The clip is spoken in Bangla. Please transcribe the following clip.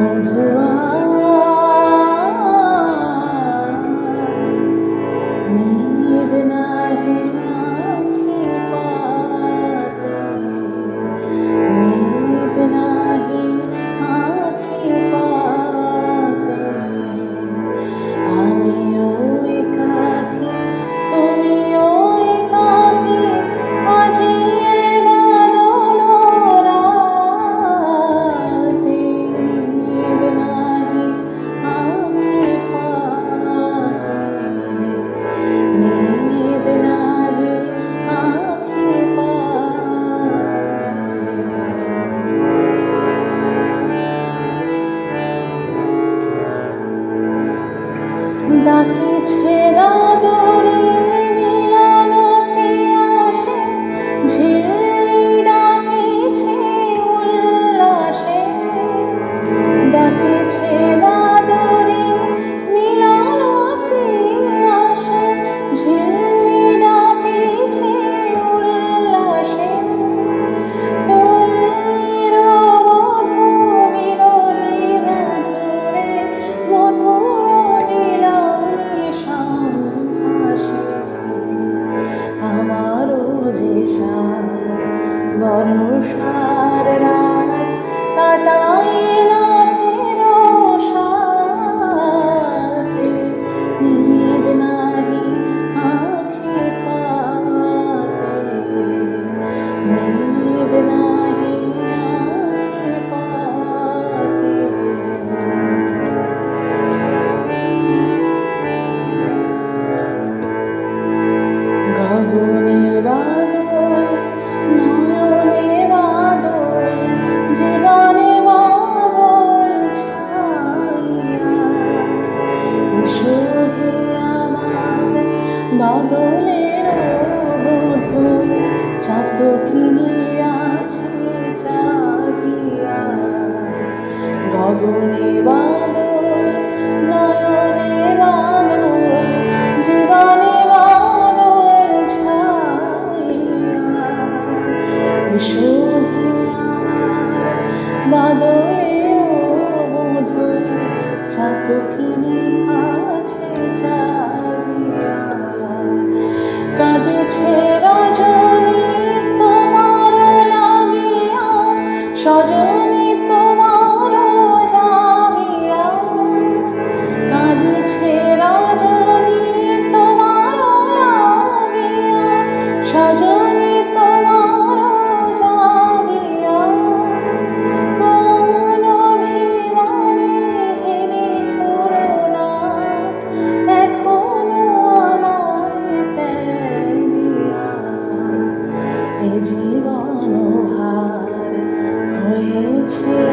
Midnight 언제라도 সংসার বাদলের বধু চাতকিনী আছে চাকিয়া গগনে বাদল, নয়নে বাদল, জীবনে বাদল ছাইয়া। এসো বাদলের বধু journey. 一切。